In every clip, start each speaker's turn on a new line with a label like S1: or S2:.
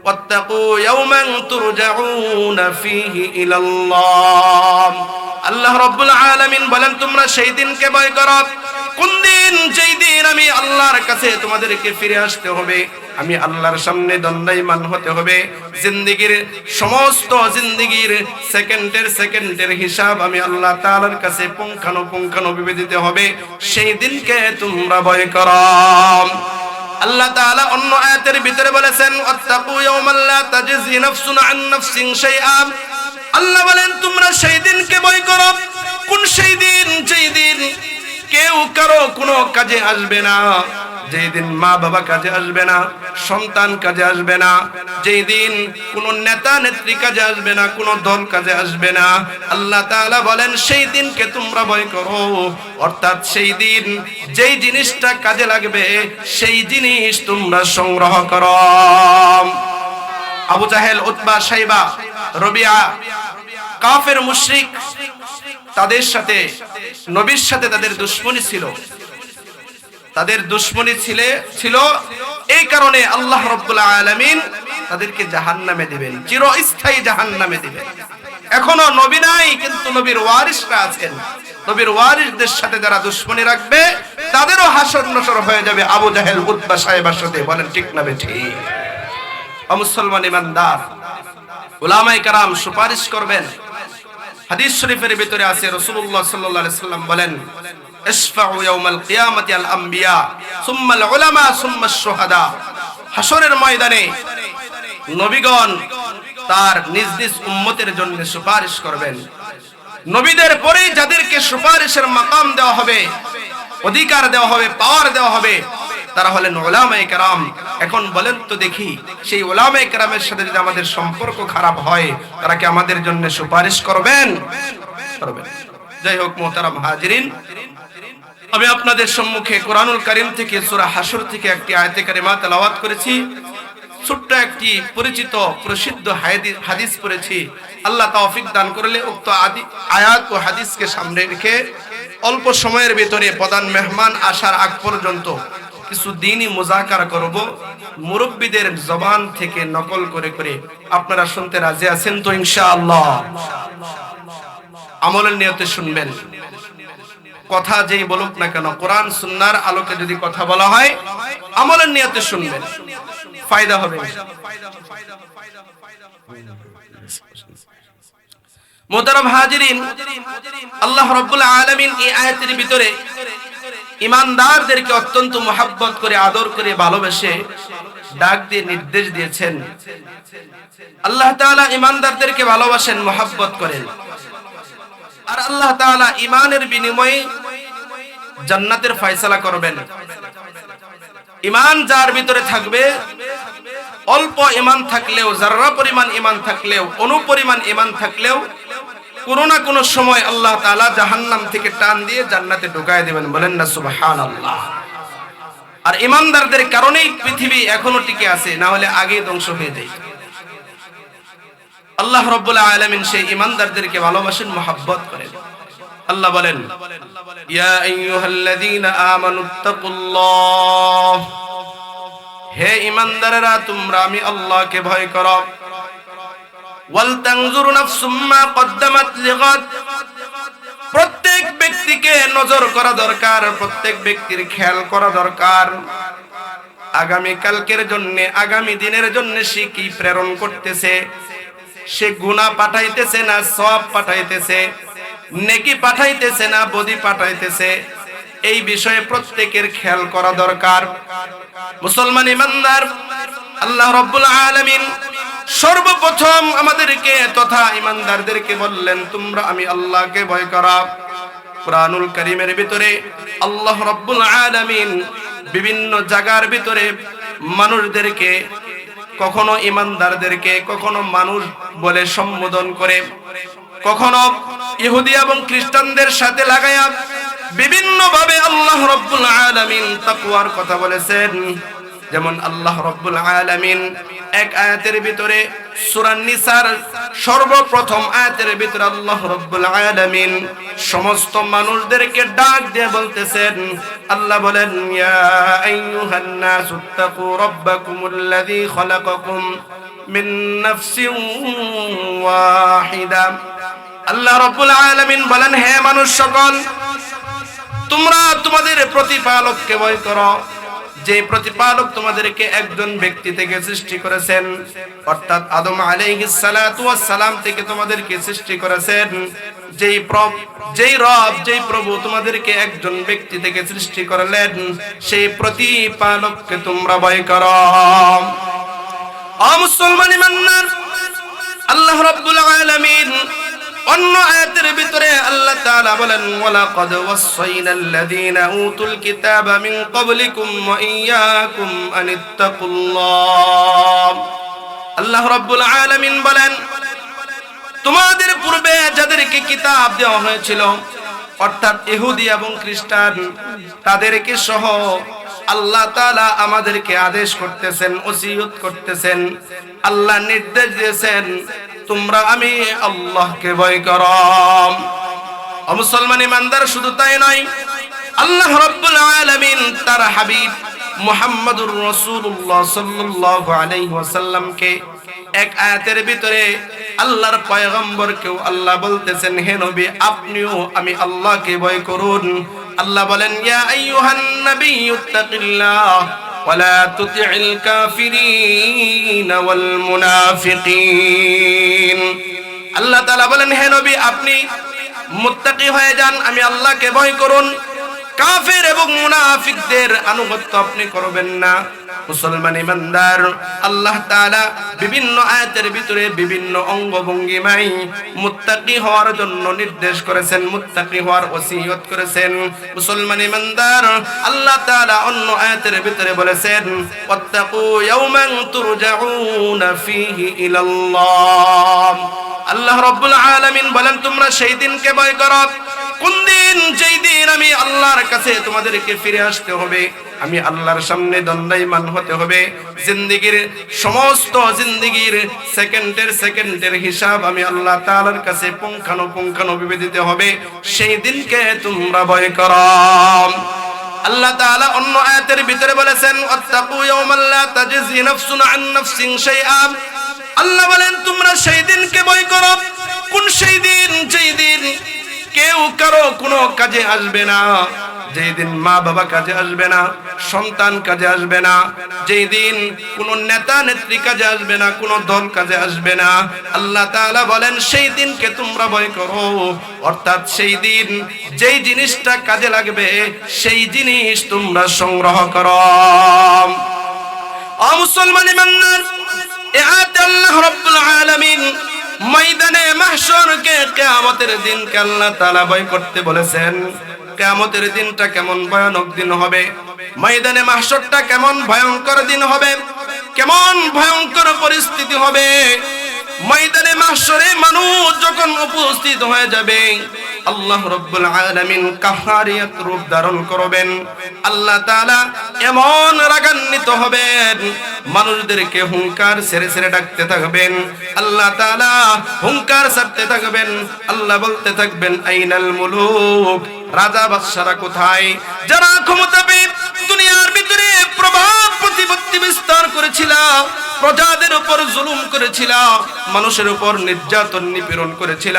S1: واتقوا يوما ترجعون فيه إلى الله আল্লাহ রব্বুল আলামিন বলেন তোমরা সেই দিনকে ভয় করো কোন দিন যেই দিন আমি আল্লাহর কাছে তোমাদেরকে ফিরে আসতে হবে আমি আল্লাহর সামনে দণ্ডায়মান হতে হবে জিন্দিগির সমস্ত জিন্দিগির সেকেন্ডের সেকেন্ডের হিসাব আমি আল্লাহ তাআলার কাছে পুঙ্খানু পুঙ্খানু দিতে হবে সেই দিনকে তোমরা ভয় করো আল্লাহ তাআলা অন্য আয়াতের ভিতরে বলেছেন, ওয়াত্তাকু ইয়াওমান লা তাজজি নাফসুন আন নাফসিন শাইআ। আল্লাহ বলেন, তোমরা সেই দিনকে ভয় করো। কোন সেই দিন? যেই দিন কেউ কারও কোনো কাজে আসবে না। যেই দিন মা বাবা কাজে আসবে না, সন্তান কাজে আসবে না যেই দিন কোন নেতা নেত্রী কাজে আসবে না, কোন দল কাজে আসবে না, আল্লাহ তাআলা বলেন, সেই দিনকে তোমরা ভয় করো। অর্থাৎ সেই দিন যেই জিনিসটা কাজে লাগবে, সেই জিনিস তোমরা সংগ্রহ করো। আবু জাহেল, উতবা, সাইবা, রবিয়া, কাফের মুশরিক তাদের সাথে, নবীর সাথে তাদের দুশ্মনী ছিল। তাদের দুশ্মনী ছিলে, ছিল এই কারণে আল্লাহ রব্বুল আলামিন তাদেরকে জাহান্নামে দিবেন, চিরস্থায়ী জাহান্নামে দিবেন। এখনও নবী নাই, কিন্তু নবীর ওয়ারিসরা আছেন। নবীর ওয়ারিসদের সাথে যারা দুশ্মনী রাখবে, তাদেরও হাসর নসর হয়ে যাবে আবু জাহেল উতবা সাহেবের সাথে বলেন, ঠিক না বে ঠিক? মুসলমান ইমানদার ওলামাই কারাম সুপারিশ করবেন। হাদিস শরীফের ভিতরে আছে, রাসূলুল্লাহ সাল্লাল্লাহু আলাইহি সাল্লাম বলেন ইসফাউ ইয়াউমাল কিয়ামাতি আল আমবিয়া সুম্মা আল উলামা সুম্মা শুহাদা। হাসরের ময়দানে নবীগণ তার নিজ নিজ উম্মতের জন্য সুপারিশ করবেন। নবীদের পরেই যাদেরকে সুপারিশের মাকাম দেওয়া হবে, অধিকার দেওয়া হবে পাওয়ার দেওয়া হবে, তারা হলেন ওলামায়ে কেরাম। এখন বলেন তো দেখি, সেই ওলামায়ে কেরামের সাথে যদি আমাদের সম্পর্ক খারাপ হয়, তারা কি আমাদের জন্য সুপারিশ করবেন? করবেন। যাই হোক, মোহতারাম হাজিরিন, আমি আপনাদের সম্মুখে কোরআনুল কারিম থেকে সূরা হাসর থেকে একটি আয়াতে কারিমা তেলাওয়াত করেছি। ছোট্ট একটি পরিচিত প্রসিদ্ধ হাদি- হাদিস পড়েছি। আল্লাহ তৌফিক দান করলে উক্ত আয়াত ও হাদিসকে সামনে রেখে অল্প সময়ের ভিতরে প্রধান মেহমান আসার আগ পর্যন্ত কিছু দিনই মুজাকার করব। মুরব্বীদের জবান থেকে নকল করে করে আপনারা শুনতে রাজি আছেন তো ইনশাআল্লাহ? আমলের নিয়তে শুনবেন। কথা যেই বলুক না কেন, কোরআন, সুন্নার আলোকে যদি কথা বলা হয়, আমলের নিয়তে শুনবেন। ফায়দা হবে মোহতারাম হাজিরিন আল্লাহ রাব্বুল আলামিন এই আয়াতের ভিতরে ইমানদারদেরকে অত্যন্ত মোহাব্বত করে আদর করে ভালোবেসে ডাক দিয়ে নির্দেশ দিয়েছেন। আল্লাহ তাআলা ইমানদারদেরকে ভালোবাসেন মোহাব্বত করেন। আর আল্লাহ তাআলা ইমানের বিনিময়ে জান্নাতের ফয়সালা করবেন। ইমান যার ভিতরে থাকবে, অল্প ইমান থাকলেও যারা পরিমাণ ইমান থাকলেও, অনুপরিমাণ ইমান থাকলেও, কোনো না কোনো সময় আল্লাহ তাআলা জাহান্নাম থেকে টান দিয়ে জান্নাতে ঢুকায় দেবেন। বলেন না সুবাহান আল্লাহ আর ইমানদারদের কারণেই পৃথিবী এখনও টিকে আছে, না হলে আগে ধ্বংস হয়ে যায়। আল্লাহ রব্বুল আলামিন সেই ইমানদারদেরকে ভালোবাসেন, মোহাব্বত করেন। আল্লাহ বলেন, ইয়া আইয়ুহাল্লাযীনা আমানুত্তাকুল্লাহ হে ইমানদারেরা তোমরা আমি আল্লাহকে ভয় করো। ওয়াল তানজুর নাফসুম মা কদ্দামাত লিগাদ। প্রত্যেক ব্যক্তিকে নজর করা দরকার, প্রত্যেক ব্যক্তির খেয়াল করা দরকার। আগামী কালকের জন্য, আগামী দিনের জন্য সে কি প্রেরণ করতেছে? সে গুনাহ পাঠাইতেছে না সব পাঠাইতেছে? নেকি পাঠাইতেছে না, বদি পাঠাইতেছে। এই বিষয়ে প্রত্যেকের খেয়াল করা দরকার। মুসলমান ইমানদার, আল্লাহ রব্বুল আলামিন সর্বপ্রথম আমাদেরকে তথা ইমানদারদেরকে বললেন, তোমরা আমি আল্লাহকে ভয় করা। কোরআনুল কারীমের ভিতরে আল্লাহ রব্বুল আলামিন বিভিন্ন জায়গার ভিতরে মানুষদেরকে, কখনো ইমানদারদেরকে, কখনো মানুষ বলে সম্বোধন করে, কখনো ইহুদি এবং খ্রিস্টানদের সাথে লাগায়া বিভিন্ন ভাবে আল্লাহ রব্বুল আলামিন তাকওয়ার কথা বলেছেন। যেমন আল্লাহ রব্বুল আলামিন এক আয়াতের ভিতরে সূরা নিসার সর্বপ্রথম আয়াতের ভিতরে আল্লাহ রব্বুল আলামিন সমস্ত মানুষদেরকে ডাক দিয়ে বলতেছেন। আল্লাহ বলেন, ইয়া আইয়ুহান নাসু তাকু রাব্বাকুমুল্লাযী খালাকাকুম মিন নাফসিন ওয়াহিদা। আল্লাহ রব্বুল আলামিন বলেন, হে মানুষ সকল, তোমরা তোমাদের প্রতিপালককে ভয় করো। যে প্রতিপালক তোমাদেরকে একজন ব্যক্তি থেকে সৃষ্টি করেছেন, অর্থাৎ আদম আলাইহিস সালাতু ওয়াস সালাম থেকে তোমাদেরকে সৃষ্টি করেছেন, যেই প্রভ যেই রব, যেই প্রভু তোমাদেরকে একজন ব্যক্তি থেকে সৃষ্টি করলেন, সেই প্রতিপালককে তোমরা ভয় করো। অমুসলমান ইমানদার, আল্লাহ রাব্বুল আলামিন অন্য আয়াতের ভিতরে আল্লাহ তাআলা বলেন, ওয়ালাকাদ ওয়াসাইনাল লাযীনা উতুল কিতাবা মিন ক্বাবলিকুম ওয়া ইয়্যাকুম আনিত্তাকুল্লাহ। আল্লাহ রাব্বুল আলামিন বলেন, তোমাদের পূর্বে যাদেরকে কিতাব দেওয়া হয়েছিল, অর্থাৎ ইহুদি এবং খ্রিস্টান, তাদেরকে সহ আল্লাহ তাআলা আমাদেরকে আদেশ করতেছেন, ওসিয়ত করতেছেন, আল্লাহ নির্দেশ দিয়েছেন তোমরা আমি আল্লাহকে ভয় করো। মুসলমান ইমানদার, শুধু তাই নয়, আল্লাহ রাব্বুল আলামিন তার হাবিব মুহাম্মদুর রাসূলুল্লাহ সাল্লাল্লাহু আলাইহি ওয়াসাল্লামকে এক আয়াতের ভিতরে আল্লাহর পয়গম্বরকেও আল্লাহ বলতেছেন, হে নবী, আপনিও আমি আল্লাহকে ভয় করুন। আল্লাহ বলেন, ইয়া আইয়ুহান নাবিয়্যুত্তাকিল্লাহ ওয়ালা তুতি'ল تطع الكافرين والمنافقين আল্লাহ তাআলা বলেন, হে নবী, আপনি মুত্তাকি হয়ে যান, আমি আল্লাহকে ভয় করুন। কাফের এবং মুনাফিকদের আনুগত্য আপনি করবেন না। মুসলমান ইমানদার, আল্লাহ তাআলা বিভিন্ন আয়াতের ভিতরে বিভিন্ন অঙ্গভঙ্গিমাই মুত্তাকি হওয়ার জন্য নির্দেশ করেছেন, মুত্তাকি হওয়ার ওসিয়ত করেছেন। মুসলমান ইমানদার, আল্লাহ তাআলা অন্য আয়াতের ভিতরে বলেছেন, ওয়াত্তাকু ইয়াওমান তুরজাউনা ফীহি ইলাল্লাহ। আল্লাহ রাব্বুল আলামিন বলেন, তোমরা সেই দিনকে ভয় করো। কোন দিন যেই দিন আমি আল্লাহর কাছে তোমাদেরকে ফিরে আসতে হবে, আমি আল্লাহর সামনে দণ্ডায়মান হতে হবে, জিন্দিগির সমস্ত জিন্দিগির সেকেন্ডের সেকেন্ডের হিসাব আমি আল্লাহ তাআলার কাছে পুঙ্খানো পুঙ্খানো বিবেদিতে হবে, সেই দিনকে তোমরা ভয় করো। আল্লাহ তাআলা অন্য আয়াতের ভিতরে বলেছেন, ওয়াত্তাকু ইয়াওমান লা তাজজি নাফসুন আন নাফসিন শাইআ। আল্লাহ বলেন, তোমরা সেই দিনকে ভয় করো। কোন সেই দিন যেই দিন কেউ কারও কোনো কাজে আসবে না। যেই দিন মা বাবা কাজে আসবে না, সন্তান কাজে আসবে না, যেই দিন কোন নেতা নেত্রী কাজে আসবে না, কোন দল কাজে আসবে না, আল্লাহ তাআলা বলেন, সেই দিনকে তোমরা ভয় করো। অর্থাৎ সেই দিন যেই জিনিসটা কাজে লাগবে, সেই জিনিস তোমরা সংগ্রহ করো। অ মুসলমান ইমানদার, এ আল্লাহ রাব্বুল আলামিন ময়দানে মাহশরকে কিয়ামতের দিনকে আল্লাহ তাআলা ভয় করতে বলেছেন। কিয়ামতের দিনটা কেমন ভয়ানক দিন হবে? ময়দানে মাহশরটা কেমন ভয়ঙ্কর দিন হবে? কেমন ভয়ঙ্কর পরিস্থিতি হবে? ময়দানে মাহশরে মানুষ যখন উপস্থিত হয়ে যাবে আল্লাহ রব্বুল আলামিন কাহারিয়াত রূপ ধারণ করবেন। আল্লাহ তাআলা এমন রাগান্বিত হবেন, মানুষদেরকে হুঙ্কার ছেড়ে ছেড়ে ডাকতে থাকবেন। আল্লাহ তাআলা হুঙ্কার ছাড়তে থাকবেন। আল্লাহ বলতে থাকবেন, আইনাল মুলুক, রাজা বাদশারা কোথায়? যারা ক্ষমতা দুনিয়ার ভিতরে প্রভাব প্রতিপত্তি বিস্তার করেছিল প্রজাদের উপর জুলুম করেছিল মানুষের উপর নির্যাতন নিপীড়ন করেছিল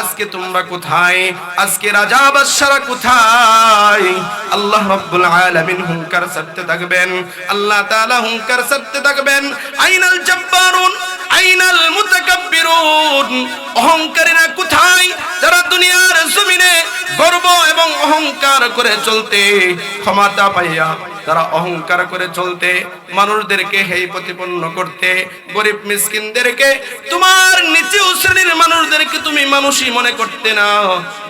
S1: আজকে তোমরা কোথায়? আজকে রাজা বাদশারা কোথায়? আল্লাহ রাব্বুল আলামিন হুঙ্কার ছাড়তে থাকবেন। আল্লাহ তাআলা হুঙ্কার ছাড়তে থাকবেন। আইনাল জব্বারুন, আইনাল মুতাকাব্বিরুন। অহংকারীরা কোথায়? যারা দুনিয়ার জমিনে গর্ব এবং অহংকার করে চলতে ক্ষমতা পাইয়া তারা অহংকার করে চলতে, মানুষদেরকে হেই প্রতিপন্ন করতে, গরিব মিসকিনদেরকে, তোমার নিচে শ্রেণির মানুষদেরকে তুমি মানুষই মনে করতে না।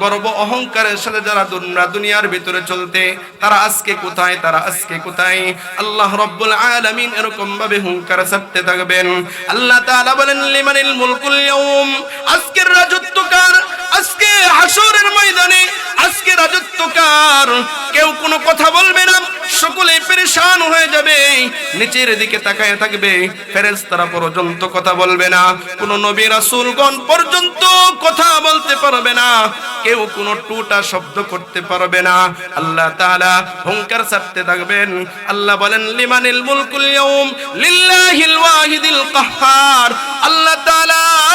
S1: গর্ব অহংকারের সাথে যারা দুনিয়া, দুনিয়ার ভিতরে চলতে, তারা আজকে কোথায়, তারা আজকে কোথায়? আল্লাহ রব্বুল আলামিন এরকম ভাবে হুঙ্কার ছাড়তে থাকবেন। আল্লাহ তাআলা বলেন, লিমানিল মুলকুল ইয়াউম, আজকের রাজত্ব কার আজকে হাসরের ময়দানে আজকে রাজত্বকার, কেউ কোনো কথা বলবে না সকলে পেরেশান হয়ে যাবে। নিচের দিকে তাকায় থাকবে। ফেরেশতারা পর্যন্ত কথা বলবে না। কোন নবী রাসূলগণ পর্যন্ত কথা বলতে পারবে না। কেউ কোনো টুটা শব্দ করতে পারবে না। আল্লাহ তাআলা হুঙ্কার ছাড়তে থাকবেন। আল্লাহ বলেন, লিমানিল মুলকুল ইয়াউম লিল্লাহিল ওয়াহিদিল কাহ্হার আল্লাহ তাআলা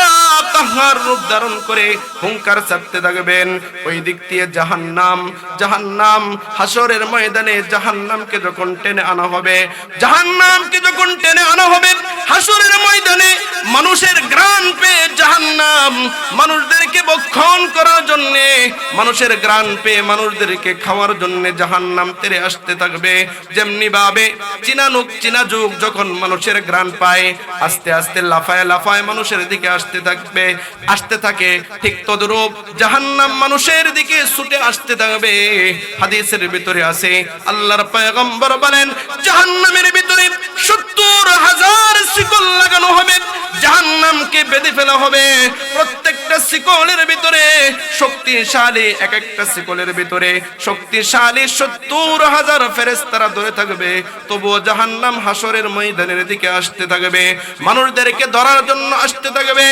S1: কাহ্হার রূপ ধারণ করে হুঙ্কার ছাড়তে থাকবেন। ওই দিক দিয়ে জাহান্নাম জাহান্নাম হাসরের ময়দানে জাহান্নামকে যখন টেনে আনা হবে, জাহান্নামকে যখন টেনে আনা হবে হাসরের ময়দানে মানুষের গ্রাণ পেয়ে জাহান্নাম, মানুষদেরকে বক্ষণ করার জন্য, মানুষের গ্রাণ পেয়ে মানুষদেরকে খাওয়ার জন্য জাহান্নাম তেরে আসতে থাকবে। যেমনি ভাবে চিনানুক চিনা যুগ যখন মানুষের গ্রাণ পায়, আস্তে আস্তে লাফায় লাফায় মানুষের দিকে আসতে থাকবে। আসতে থাকে, ঠিক তদরূপ জাহান্নাম মানুষের দিকে ছুটে আসতে থাকবে। হাদিসের ভিতরে আছে, আল্লাহর পয়গম্বর বলেন, জাহান্নামের ভিতরে সত্তর হাজার শিকল লাগানো হবে, জাহান্নামকে বেঁধে ফেলা হবে। প্রত্যেকটা শিকলের ভিতরে, শক্তিশালী এক একটা শিকলের ভিতরে, শক্তিশালী সত্তর হাজার ফেরেস্তারা ধরে থাকবে, তবুও জাহান্নাম হাসরের ময়দানের দিকে আসতে থাকবে, মানুষদেরকে ধরার জন্য আসতে থাকবে,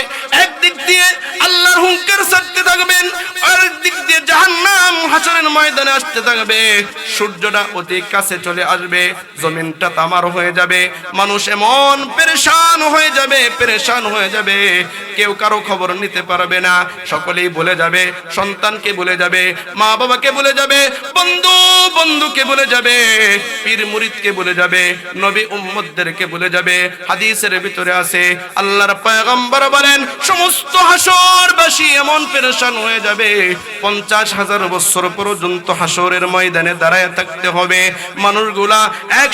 S1: একদিক দিয়ে আল্লাহর হুঙ্কার ছাড়তে থাকবেন আর দিক দিয়ে জাহান্নাম হাসরের ময়দানে আসতে থাকবে, সূর্যটা অতি কাছে চলে আসবে, জমিনটা তামার হয়ে যাবে, মানুষ এমন পেরেশান হয়ে যাবে, পেরেশান হয়ে যাবে, কেউ কারও খবর নিতে পারবে না, সকলেই বলে যাবে, সন্তানকে বলে যাবে মা বাবাকে বলে যাবে, বন্ধু বন্ধুকে বলে যাবে, পীর মুরিদকে বলে যাবে, নবী উম্মদদেরকে বলে যাবে, হাদিসের ভিতরে আছে, আল্লাহর পয়গম্বর বলেন, সমস্ত হাসরবাসী এমন পেরেশান হয়ে যাবে, পঞ্চাশ হাজার বছর পর্যন্ত হাসরের ময়দানে দাঁড়ায় থাকতে হবে। মানুষগুলা এক